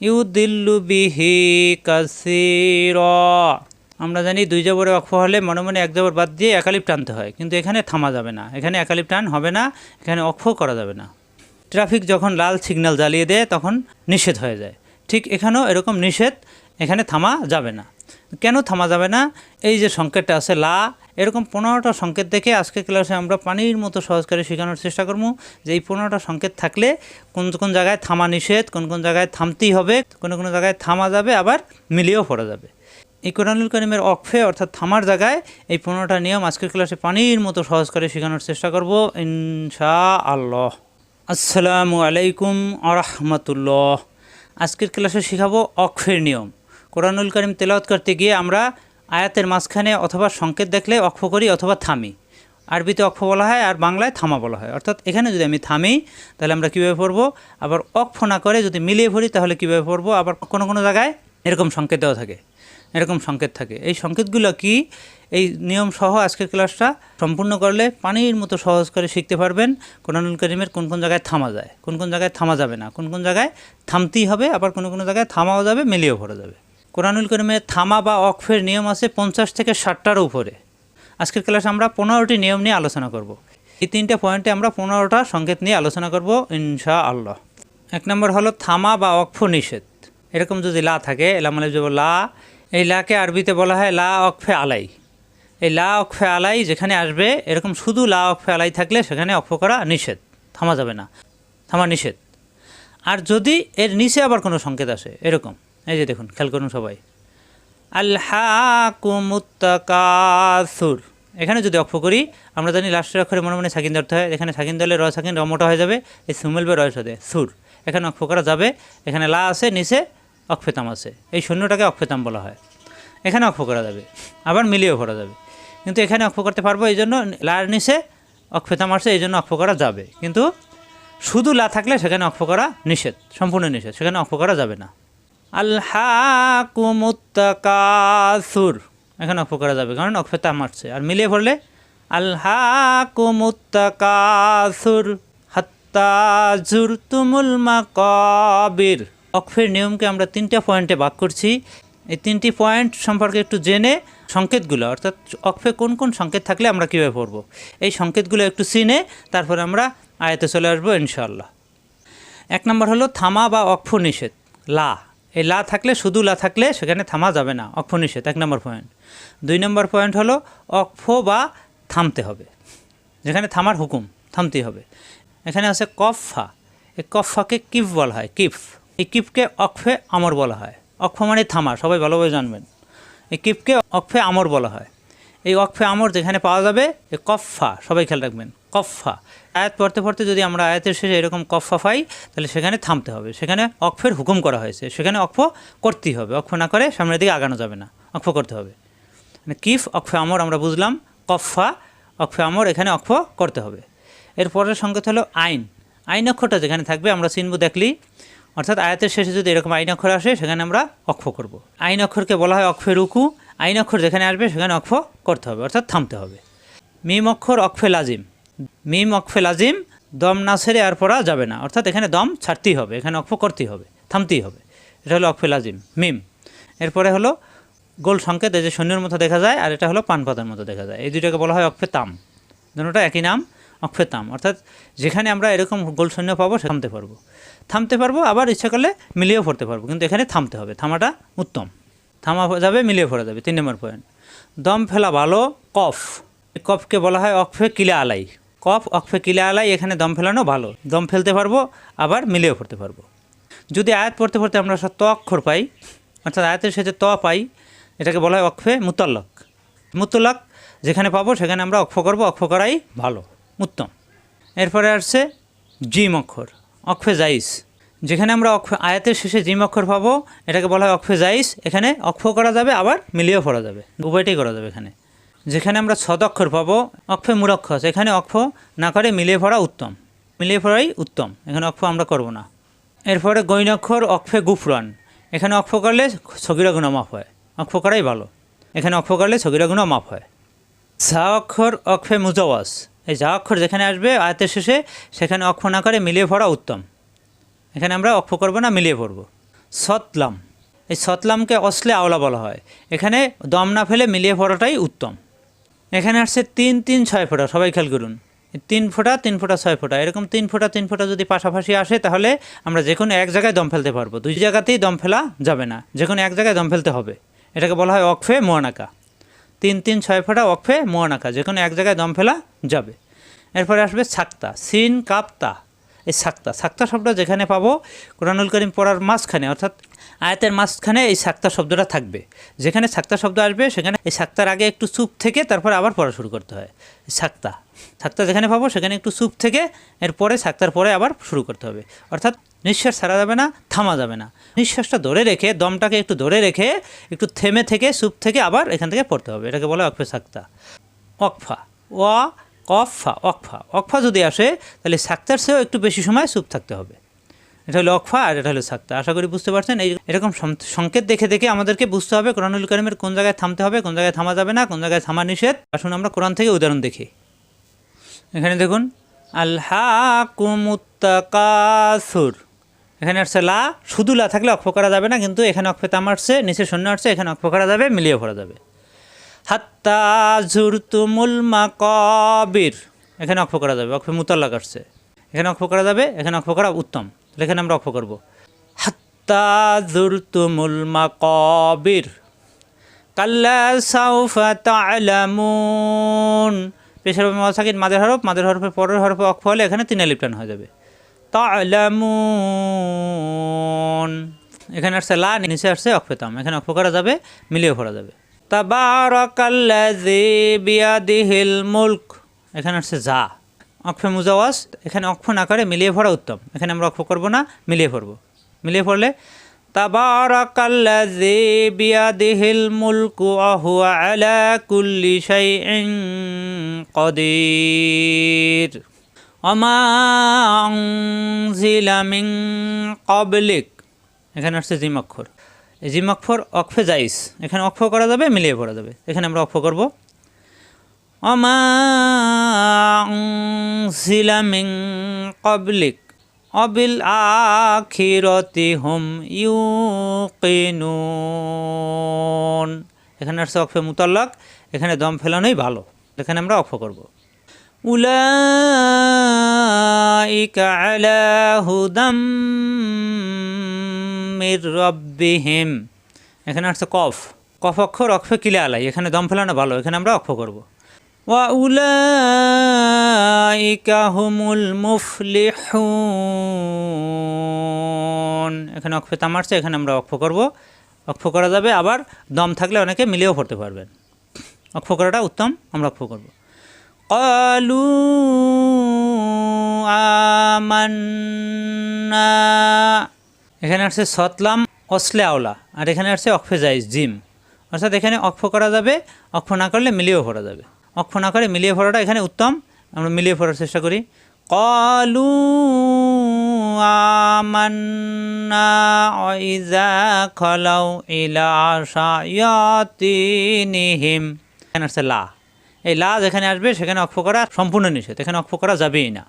ইউদিল্লু বিহি কাসির। আমরা জানি দুই জবরে অক্ষ হলে মনে মনে এক জবর বাদ দিয়ে একালিপ টানতে হয়, কিন্তু এখানে থামা যাবে না। এখানে একালিপ টান হবে না, এখানে অক্ষ করা যাবে না। ট্রাফিক যখন লাল সিগন্যাল জ্বালিয়ে দেয়, তখন নিষেধ হয়ে যায়। ঠিক এখানেও এরকম নিষেধ, এখানে থামা যাবে না। কেন থামা যাবে না? এই যে সংকেতটা আছে, লা এরকম পনেরোটা সংকেত দেখে আজকে ক্লাসে আমরা পানির মতো সহজ করে শেখানোর চেষ্টা করব যে এই পনেরোটা সংকেত থাকলে কোন কোন জায়গায় থামা নিষেধ, কোন কোন জায়গায় থামতেই হবে, কোন কোনো জায়গায় থামা যাবে, আবার মিলিয়েও পড়া যাবে। এই কোরআনুল করিমের অক্ষে অর্থাৎ থামার জায়গায় এই পনেরোটা নিয়ম আজকের ক্লাসে পানির মতো সহজ করে শেখানোর চেষ্টা করব ইনশা আল্লাহ আসসালামু আলাইকুম আরহামতুল্লাহ। আজকের ক্লাসে শেখাবো অক্ষের নিয়ম। কোরআনুল করিম তেলাওয়াত করতে গিয়ে আমরা আয়াতের মাঝখানে অথবা সংকেত দেখলে অক্ষ করি অথবা থামি। আরবিতে অক্ষ বলা হয় আর বাংলায় থামা বলা হয়। অর্থাৎ এখানে যদি আমি থামি, তাহলে আমরা কীভাবে পড়ব? আবার অক্ষ না করে যদি মিলিয়ে পড়ি, তাহলে কীভাবে পড়ব? আবার কোনো কোনো জায়গায় এরকম সংকেত দেওয়া থাকে। এরকম সংকেত থাকে। এই সংকেতগুলো কি? এই নিয়ম সহ আজকের ক্লাসটা সম্পূর্ণ করলে পানির মতো সহজ করে শিখতে পারবেন কোরআনুল করিমের কোন কোন জায়গায় থামা যায়। কোন কোন জায়গায় থামা যাবে না। কোন কোন জায়গায় থামতেই হবে, আবার কোনো কোনো জায়গায় থামাও যাবে, মিলিয়েও পড়া যাবে। কোরআনুল করিমের থামা বা অক্ষের নিয়ম আছে পঞ্চাশ থেকে ষাটটার উপরে। আজকের ক্লাসে আমরা পনেরোটি নিয়ম নিয়ে আলোচনা করব। এই তিনটে পয়েন্টে আমরা পনেরোটা সংকেত নিয়ে আলোচনা করব ইনশা আল্লাহ এক নম্বর হলো থামা বা অক্ষ নিষেধ। এরকম যদি লা থাকে, এলাম যাব লা, এই লাকে আরবিতে বলা হয় লা অক্ষে আলাই। এই লা অক্ষে আলাই যেখানে আসবে, এরকম শুধু লা অক্ষে আলাই থাকলে সেখানে অক্ষ করা নিষেধ, থামা যাবে না, থামা নিষেধ। আর যদি এর নিচে আবার কোনো সংকেত আসে, এরকম। এই যে দেখুন, খেয়াল করুন সবাই। আল্লাহ কুমুত্তাকাসুর এখানে যদি অক্ষ করি, আমরা জানি লাস্টের অক্ষরে মনে মনে সাকিন ধরতে হয়। এখানে সাকিন ধরলে র সাকিন, র মোটা হয়ে যাবে, এই সুমেলবে রয়ের সাথে, সুর। এখানে অক্ষ করা যাবে, এখানে লা আছে, নিচে অক্ষেতাম আছে। এই শূন্যটাকে অক্ষেতাম বলা হয়। এখানে অক্ষ করা যাবে, আবার মিলিয়েও করা যাবে। কিন্তু এখানে অক্ষ করতে পারব এই জন্য লার নিচে অক্ষেতাম আসছে এই জন্য অক্ষ করা যাবে। কিন্তু শুধু লা থাকলে সেখানে অক্ষ করা নিষেধ, সম্পূর্ণ নিষেধ, সেখানে অক্ষ করা যাবে না। আল্লাহ কুমুত্তাকাসুর এখানে অক্ষ করা যাবে, কারণ অক্ষে তাম আসছে আর মিলিয়ে পড়লে আল্লাহ কুমুত্তাকাসুর হাত্তা জুর তুমুল মাকাবির। অক্ষের নিয়মকে আমরা তিনটা পয়েন্টে ভাগ করছি। এই তিনটি পয়েন্ট সম্পর্কে একটু জেনে সংকেতগুলো, অর্থাৎ অক্ষে কোন কোন সংকেত থাকলে আমরা কীভাবে পড়ব। এই সংকেতগুলো একটু চিনে, তারপরে আমরা আয়তে চলে আসব ইনশাআল্লাহ। এক নম্বর হলো থামা বা অক্ষ নিষেধ, লা। এই লা থাকলে শুধু লা থাকলে সেখানে থামা যাবে না, অক্ষ নিষেধ, এক নম্বর পয়েন্ট দুই নম্বর পয়েন্ট হলো অক্ষ বা থামতে হবে, যেখানে থামার হুকুম, থামতেই হবে। এখানে আছে কফা, এই কফাকে কিফ বলা হয়, কিফ। এই কিফকে অক্ষে আমর বলা হয়, অক্ষ মানে থামা, সবাই ভালোভাবে জানবেন। এই কিফকে অক্ষে আমর বলা হয়, এই অক্ষে আমর যেখানে পাওয়া যাবে, এই কফা, সবাই খেয়াল রাখবেন। কফা। আয়াত পড়তে পড়তে যদি আমরা আয়াতের শেষে এরকম কফা পাই, তাহলে সেখানে থামতে হবে। সেখানে অক্ষের হুকুম করা হয়েছে। সেখানে অক্ষ করতেই হবে। অক্ষ না করে সামনের দিকে আগানো যাবে না। অক্ষ করতে হবে। মানে কিফ অক্ষে আমর আমরা বুঝলাম, কফা অক্ষে আমর, এখানে অক্ষ করতে হবে। এর পরের সংকেত হলো আইন। আইন অক্ষরটা যেখানে থাকবে, আমরা চিনব দেখলি অর্থাৎ আয়াতের শেষে যদি এরকম আইন অক্ষর আসে, সেখানে আমরা অক্ষ করব। আইন অক্ষরকে বলা হয় অক্ষে রুকু। আইন অক্ষর যেখানে আসবে, সেখানে অক্ষ করতে হবে। অর্থাৎ থামতে হবে। মিম অক্ষর অক্ষে লাজিম। মিম অক্ষে লাজিম দম না ছেড়ে আর পড়া যাবে না। অর্থাৎ এখানে দম ছাড়তেই হবে, এখানে অক্ষ করতেই হবে, থামতেই হবে। এটা হলো অক্ষে লাজিম মিম। এরপরে হলো গোল সংকেত, এই যে শূন্যের মতো দেখা যায়, আর এটা হলো পানপাতার মতো দেখা যায়। এই দুইটাকে বলা হয় অক্ষে তাম। দুটোটা একই নাম অক্ষে তাম। অর্থাৎ যেখানে আমরা এরকম গোল শূন্য পাবো সে থামতে পারব। থামতে পারব, আবার ইচ্ছা করলে মিলিয়েও পড়তে পারব, কিন্তু এখানে থামতে হবে। থামাটা উত্তম। থামা যাবে, মিলিয়ে পড়া যাবে, তিন নম্বর পয়েন্ট দম ফেলা ভালো, কফ। কফকে বলা হয় অক্ষে কিলে আলাই। কফ অক্ষে কিলে আলাই, এখানে দম ফেলানো ভালো। দম ফেলতে পারব, আবার মিলেও পড়তে পারব। যদি আয়াত পড়তে পড়তে আমরা সব অক্ষর পাই, অর্থাৎ আয়াতের সাথে ত পাই, এটাকে বলা হয় অক্ষে মুতাল্লক। মুতল্লক যেখানে পাবো, সেখানে আমরা অক্ষ করব অক্ষ করাই ভালো, উত্তম। এরপরে আসছে জিম অক্ষর অক্ষে জাইস যেখানে আমরা অক্ষ, আয়াতের শেষে জিম অক্ষর পাবো, এটাকে বলা হয় অক্ষে জাইস এখানে অক্ষ করা যাবে, আবার মিলিয়েও পড়া যাবে। উভয়টাই করা যাবে এখানে। যেখানে আমরা ছদ অক্ষর পাবো অক্ষে মূরক্ষস এখানে অক্ষ না করে মিলিয়ে পড়া উত্তম। মিলিয়ে পড়াই উত্তম। এখানে অক্ষ আমরা করব না। এরপরে গৈনক্ষর অক্ষে গুফরান এখানে অক্ষ করলে ছগিরা গুণা মাফ হয়। অক্ষ করাই ভালো। এখানে অক্ষ করলে ছগিরা গুণা মাফ হয়। ঝা অক্ষর অক্ষে মুজাওয়াজ। এই যা অক্ষর যেখানে আসবে আয়াতের শেষে, সেখানে অক্ষ না করে মিলিয়ে পড়া উত্তম। এখানে আমরা অক্ষ করব না, মিলিয়ে পড়ব। সতলাম এই সতলামকে অসলে আওলা বলা হয়। এখানে দম না ফেলে মিলিয়ে পড়াটাই উত্তম। এখানে আসছে তিন তিন, ছয় ফোঁটা, সবাই খেয়াল করুন। তিন ফোঁটা তিন ফোঁটা, ছয় ফোঁটা, এরকম তিন ফোঁটা তিন ফোঁটা যদি পাশাপাশি আসে, তাহলে আমরা যে কোনো এক জায়গায় দম ফেলতে পারব। দুই জায়গাতেই দম ফেলা যাবে না, যে কোনো এক জায়গায় দম ফেলতে হবে। এটাকে বলা হয় অকফে মোয়ানাকা তিন তিন, ছয় ফোঁটা অকফে মোয়ানাকা যে কোনো এক জায়গায় দম ফেলা যাবে। এরপরে আসবে ছাক্তা সিন, কাপ্তা। এই সাক্তা। সাক্তা শব্দ যেখানে পাবো, কোরআনুল করিম পড়ার মাঝখানে, অর্থাৎ আয়াতের মাঝখানে এই সাক্তা শব্দটা থাকবে। যেখানে সাক্তা শব্দ আসবে, সেখানে এই সাক্তার আগে একটু চুপ থেকে তারপর আবার পড়া শুরু করতে হয়। সাক্তা। সাক্তা যেখানে পাবো, সেখানে একটু চুপ থেকে এরপরে সাক্তার পরে আবার শুরু করতে হবে। অর্থাৎ নিঃশ্বাস ছাড়া যাবে না, থামা যাবে না। নিঃশ্বাসটা ধরে রেখে, দমটাকে একটু ধরে রেখে, একটু থেমে থেকে, চুপ থেকে আবার এখান থেকে পড়তে হবে। এটাকে বলে অকফে সাক্তা। অকফা ওয়া কফা অকফা অকফা যদি আসে, তাহলে সাক্তার চেয়েও একটু বেশি সময় চুপ থাকতে হবে। এটা হলো অকফা আর এটা হলো সাক্তা। আশা করি বুঝতে পারছেন, এই এরকম সংকেত দেখে দেখে আমাদেরকে বুঝতে হবে কোরআনুল করিমের কোন জায়গায় থামতে হবে, কোন জায়গায় থামা যাবে না, কোন জায়গায় থামা নিষেধ। আসুন আমরা কোরআন থেকে উদাহরণ দেখি। এখানে দেখুন আল্লাহ কুমুত্তাকাসুর এখানে আসছে লা, শুধু লা থাকলে অক্ষ করা যাবে না, কিন্তু এখানে অক্ষে তাম আসছে, নিচে শূন্য আসছে, এখানে অক্ষ করা যাবে, মিলিয়ে পড়া যাবে। হাত্তা জুরতুমুল মাকাবির। এখানে অক্ষ করা যাবে, অক্ষ মুতাল্লাক আসছে। এখানে অক্ষ করা যাবে, এখানে অক্ষ করা উত্তম। তাহলে এখানে আমরা অক্ষ করব। হাত্তা জুরতুমুল মাকাবির। কাল্লা সাউফা তা'লামুন। পেশের হবে মহাসাকিন মাদের হরফ মাদের হরফের পরের হরফে অক্ষ হলে এখানে তিন লিপ্টান হয়ে যাবে। তা'লামুন। এখানে আসছে লা, নিচে আসছে অক্ষতাম। এখানে অক্ষ করা যাবে, মিলিয়ে পড়া যাবে। মুলক। এখানে আসছে যা। অক্ষে মুজাওয়াজ, এখানে অক্ষ না করে মিলিয়ে পড়া উত্তম। এখানে আমরা অক্ষ করব না, মিলিয়ে পড়ব। মিলিয়ে পড়লে কদির। ওমা আনজিলা মিন ক্বাবলিক। এখানে আসছে জিম অক্ষর। এই জিম অক্ষর অক্ষে জাইস। এখানে অক্ষ করা যাবে, মিলিয়ে পড়া যাবে। এখানে আমরা অক্ষ করব। অমা ক্বাবলিক, অবিল আখিরতি হুম ইউকিনুন। এখানে আসছে অক্ষে মুতাল্লাক, এখানে দম ফেলানোই ভালো। এখানে আমরা অক্ষ করব। উলাইকা আলা হুদাম মির রব্বিহিম। এখানে আসছে কফ। কফ অক্ষর, অক্ষ কিলে আলাই। এখানে দম ফেলানো ভালো, এখানে আমরা অক্ষ করব। ওয়া উলাইকা মুফলিহুন। এখানে অক্ষ তাম আসছে, এখানে আমরা অক্ষ করব। অক্ষ করা যাবে, আবার দম থাকলে অনেকে মিলেও পড়তে পারবেন। অক্ষ করাটা উত্তম, আমরা অক্ষ করব। কলু আমান্না এখানে আসছে সতলাম অসলে আওলা, আর এখানে আসছে অক্ষেজাইজ জিম। অর্থাৎ এখানে অক্ষ করা যাবে অক্ষ না করলে মিলিয়ে পড়া যাবে। অক্ষ না করে মিলিয়ে পড়াটা এখানে উত্তম, আমরা মিলিয়ে পড়ার চেষ্টা করি। কলু আমান্না ইজা খলাউ এখানে আসছে লা। এই লা যেখানে আসবে, সেখানে অক্ষ করা সম্পূর্ণ নিষেধ, এখানে অক্ষ করা যাবেই না।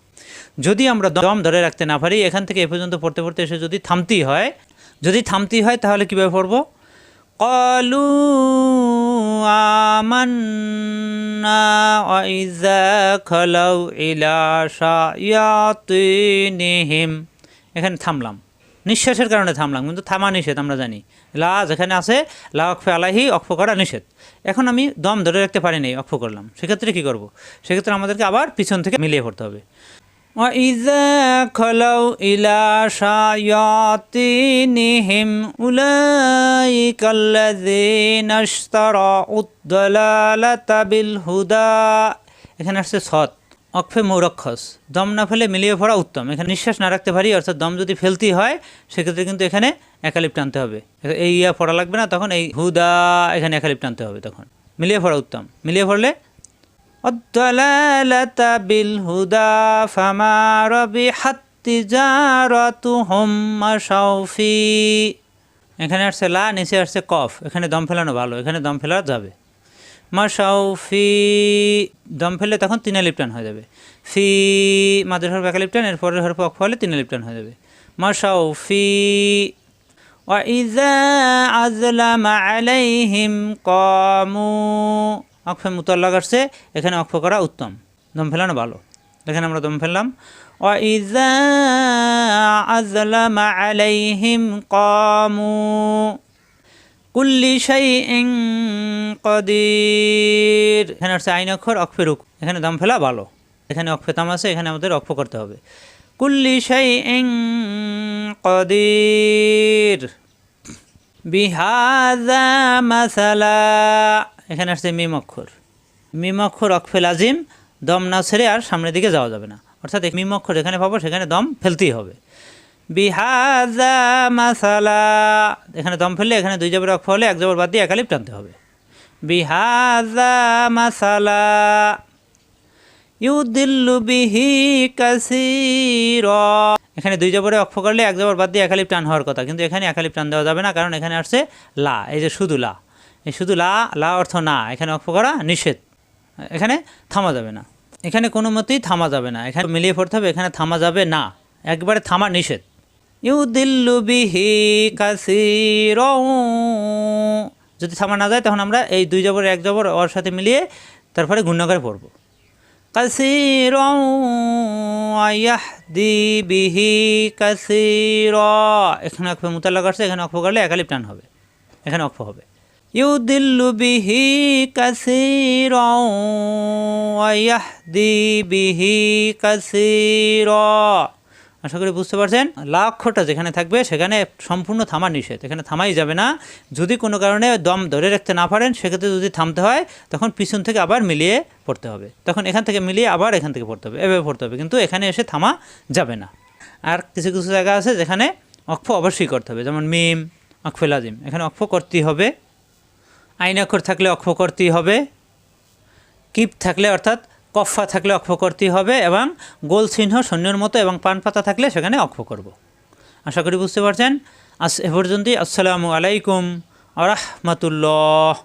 যদি আমরা দম ধরে রাখতে না পারি, এখান থেকে এ পর্যন্ত পড়তে পড়তে এসে যদি থামতেই হয়, যদি থামতেই হয় তাহলে কীভাবে পড়ব? কলু আমান্না এখানে থামলাম। নিঃশ্বাসের কারণে থামলাম, কিন্তু থামা নিষেধ, আমরা জানি। লা যেখানে আছে, লা অক্ফে আলাহি অক্ষ করা নিষেধ। এখন আমি দম ধরে রাখতে পারি নাই অক্ষ করলাম। সেক্ষেত্রে কী করব? সেক্ষেত্রে আমাদেরকে আবার পিছন থেকে মিলিয়ে পড়তে হবে। وإذا خلوا إلى شياطينهم أولئك الذين اشتروا الضلالة بالهدى এখানে আসছে সৎ অক্ষে মৌরক্ষস দম না ফেলে মিলিয়ে পড়া উত্তম এখানে নিঃশ্বাস না রাখতে পারি অর্থাৎ দম যদি ফেলতেই হয় সেক্ষেত্রে কিন্তু এখানে একালিপ টানতে হবে এই ইয়া পড়া লাগবে না তখন এই হুদা এখানে একালিপ টানতে হবে তখন মিলিয়ে পড়া উত্তম মিলিয়ে পড়লে الضلالة بالهدى فما ربحت تجارتهم مشوا في এখানে আসছে লা নিচে আসছে কফ এখানে দম ফেলানো ভালো এখানে দম ফেলা যাবে মাসাও ফি দম ফেললে তখন তিনে লিপটান হয়ে যাবে ফি মাদের হরফ একা লিপটান এর পরের হরফ অক্ষ হলে তিনে লিপটান হয়ে যাবে মাসাও ফি وإذا أظلم عليهم قاموا অক্ষে মুতাল্লাক আসছে এখানে অক্ষ করা উত্তম দম ফেলানো ভালো এখানে আমরা দম ফেললাম وإذا أظلم عليهم قاموا কুল্লি শাই ইং কদির এখানে হচ্ছে আইন অক্ষর অক্ষে রুক এখানে দম ফেলা ভালো এখানে অক্ষে তাম আছে এখানে আমাদের অক্ষ করতে হবে কুল্লি শাই ইং কদির বিহাজা মাসালা এখানে আসছে মিম অক্ষর। মিম অক্ষর অক্ষে লাজিম, দম না ছেড়ে আর সামনের দিকে যাওয়া যাবে না। অর্থাৎ মিম অক্ষর যেখানে পাবো, সেখানে দম ফেলতেই হবে। বিহাজা মাসালা, এখানে দম ফেললে এখানে দুই জবর অক্ষ হলে এক জবর বাদ দিয়ে একালিপ টানতে হবে। বিহাজা মাসালা, ইউদিল্লু বিহি কাসির। এখানে দুই জবরে অক্ষ করলে এক জবর বাদ দিয়ে একালিপ টান হওয়ার কথা, কিন্তু এখানে একালিপ টান দেওয়া যাবে না, কারণ এখানে আসছে লা, এই যে শুধু লা। শুধু লা লা অর্থ না, এখানে অক্ষ করা নিষেধ। এখানে থামা যাবে না। এখানে কোনো মতেই থামা যাবে না। এখানে মিলিয়ে পড়তে হবে, এখানে থামা যাবে না। একবারে থামা নিষেধ। ইউদিল্লু বিহি কাসির যদি থামা না যায়, তখন আমরা এই দুই জবর, এক জবর ওর সাথে মিলিয়ে তারপরে গুণ্যকারে পড়ব। কাসির ইয়াহদি বিহি কাসির। এখানে অক্ষ মুতাল্লা করছে এখানে অক্ষ করলে একালিপ টান হবে। এখানে অক্ষ হবে। ইউদিল্লু বিহি কাসির ইয়াহদি বিহি কাসির আশা করি বুঝতে পারছেন? লাক্ষটা যেখানে থাকবে সেখানে সম্পূর্ণ থামা নিষেধ। এখানে থামাই যাবে না। যদি কোনো কারণে দম ধরে রাখতে না পারেন, সেক্ষেত্রে যদি থামতে হয়, তখন পিছন থেকে আবার মিলিয়ে পড়তে হবে। তখন এখান থেকে মিলিয়ে আবার এখান থেকে পড়তে হবে। এভাবে পড়তে হবে। কিন্তু এখানে এসে থামা যাবে না। আর কিছু কিছু জায়গা আছে যেখানে অক্ষ অবশ্যই করতে হবে। যেমন মিম অক্ষফেলাজিম এখানে অক্ষ করতেই হবে। আইনাক্ষর থাকলে অক্ষ করতেই হবে, কিপ থাকলে অর্থাৎ কফা থাকলে অক্ষ করতেই হবে এবং গোল চিহ্ন সৈন্যের মতো এবং পান পাতা থাকলে সেখানে অক্ষ করব। আশা করি বুঝতে পারছেন? আস এ পর্যন্তই। আসসালামু আলাইকুম আ রহমতুল্লাহ।